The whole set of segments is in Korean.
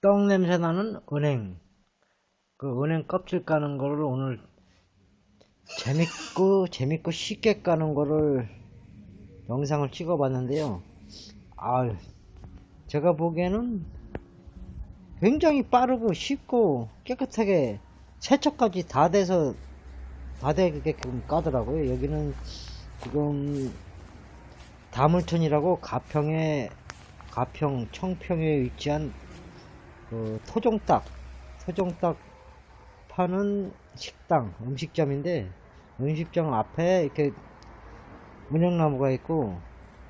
떡 냄새 나는 은행. 그 은행 껍질 까는 거를 오늘 재밌고, 재밌고 쉽게 까는 거를 영상을 찍어 봤는데요. 아, 제가 보기에는 굉장히 빠르고 쉽고 깨끗하게 세척까지 다 돼서 다 되게끔 까더라고요. 여기는 지금 다물촌이라고 가평에 가평 청평에 위치한 그 토종닭 토종닭 파는 식당 음식점인데 음식점 앞에 이렇게 은행나무가 있고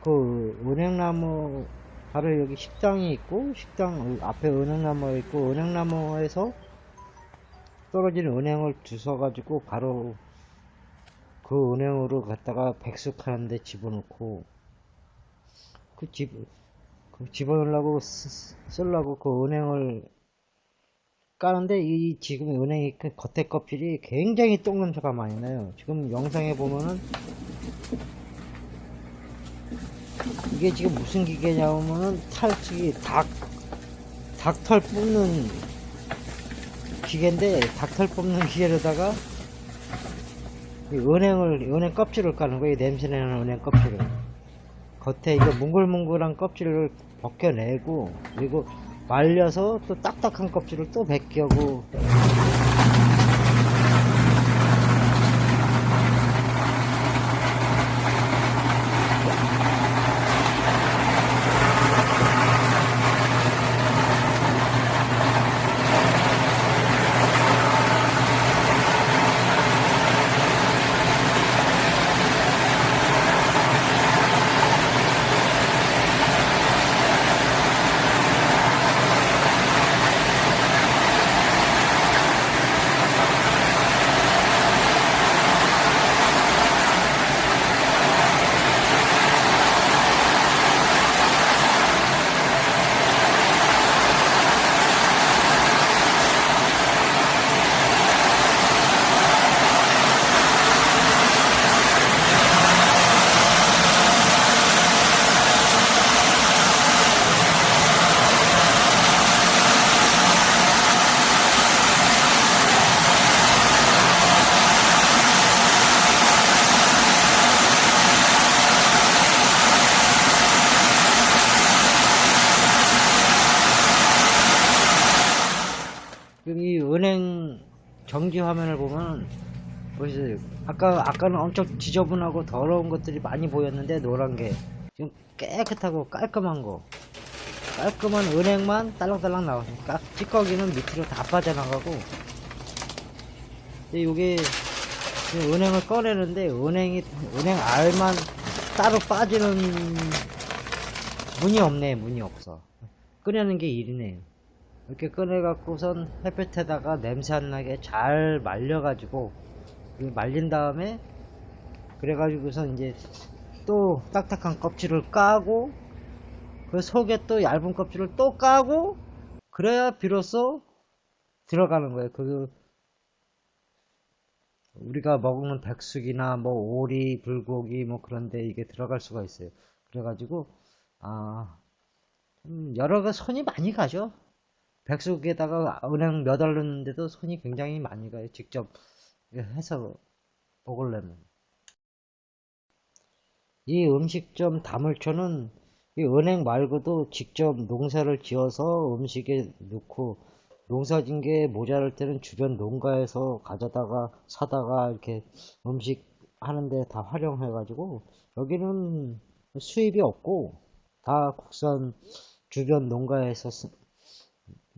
그 은행나무 바로 여기 식당이 있고 식당 앞에 은행나무가 있고 은행나무에서 떨어진 은행을 주워가지고 바로 그 은행으로 갖다가 백숙하는데 집어넣고 그 집, 그 집어넣으려고 쓰- 쓰려고 그 은행을 까는데 이 지금 은행이 그 겉에 껍질이 굉장히 똥 냄새가 많이 나요. 지금 영상에 보면은 이게 지금 무슨 기계냐면은 탈취기 닭 닭털 뽑는 기계인데 닭털 뽑는 기계로다가 이 은행을 은행 껍질을 까는 거예요. 냄새나는 은행 껍질을 겉에 이거 뭉글뭉글한 껍질을 벗겨내고 그리고 말려서 또 딱딱한 껍질을 또 벗겨고 지금 이 정지 화면을 보면 보시죠. 아까 아까는 엄청 지저분하고 더러운 것들이 많이 보였는데 노란 게 지금 깨끗하고 깔끔한 거. 깔끔한 은행만 딸랑딸랑 나오니까 찌꺼기는 밑으로 다 빠져나가고. 근데 요게 은행을 꺼내는데 은행이 은행 알만 따로 빠지는 문이 없네 문이 없어. 꺼내는 게 일이네요 이렇게 꺼내갖고선 햇볕에다가 냄새 안 나게 잘 말려가지고 이거 말린 다음에 그래가지고서 이제 또 딱딱한 껍질을 까고 그 속에 또 얇은 껍질을 또 까고 그래야 비로소 들어가는 거예요. 그 우리가 먹는 백숙이나 뭐 오리, 불고기 뭐 그런데 이게 들어갈 수가 있어요. 그래가지고 아 음, 여러 가 손이 많이 가죠. 백숙에다가 은행 몇 알 넣는데도 손이 굉장히 많이 가요. 직접 해서 먹으려면. 이 음식점 다물초는 이 은행 말고도 직접 농사를 지어서 음식에 넣고 농사 진 게 모자랄 때는 주변 농가에서 가져다가 사다가 이렇게 음식 하는데 다 활용해 가지고 여기는 수입이 없고 다 국산 주변 농가에서 쓰-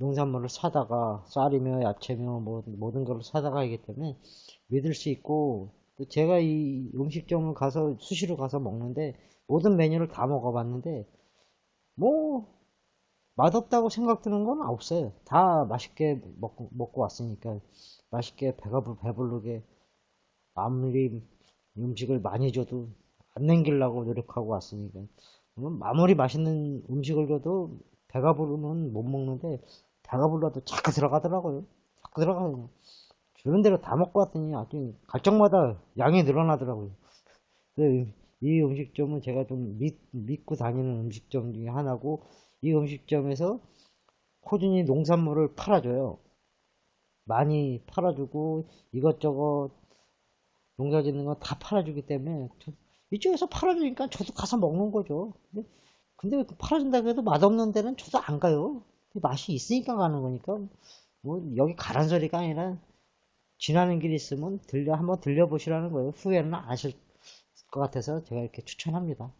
농산물을 사다가 쌀이며 야채며 뭐 모든 걸 사다가 하기 때문에 믿을 수 있고 또 제가 이 음식점을 가서 수시로 가서 먹는데 모든 메뉴를 다 먹어봤는데 뭐 맛없다고 생각드는 건 없어요. 다 맛있게 먹고, 먹고 왔으니까 맛있게 배가 불- 배부르게 아무리 음식을 많이 줘도 안 남기려고 노력하고 왔으니까 아무리 맛있는 음식을 줘도 배가 부르면 못 먹는데 배가 불러도 자꾸 들어가더라고요. 자꾸 들어가요. 주는 대로 다 먹고 왔더니 아주 갈정마다 양이 늘어나더라고요. 그이 음식점은 제가 좀 믿, 믿고 다니는 음식점 중에 하나고 이 음식점에서 꾸준히 농산물을 팔아줘요. 많이 팔아주고 이것저것 농사 짓는 거 다 팔아주기 때문에 저- 이쪽에서 팔아주니까 저도 가서 먹는 거죠. 근데 팔아준다고 해도 맛없는 데는 저도 안 가요. 맛이 있으니까 가는 거니까 뭐 여기 가란 소리가 아니라 지나는 길 있으면 들려 한번 들려보시라는 거예요. 후회는 안 하실 것 같아서 제가 이렇게 추천합니다.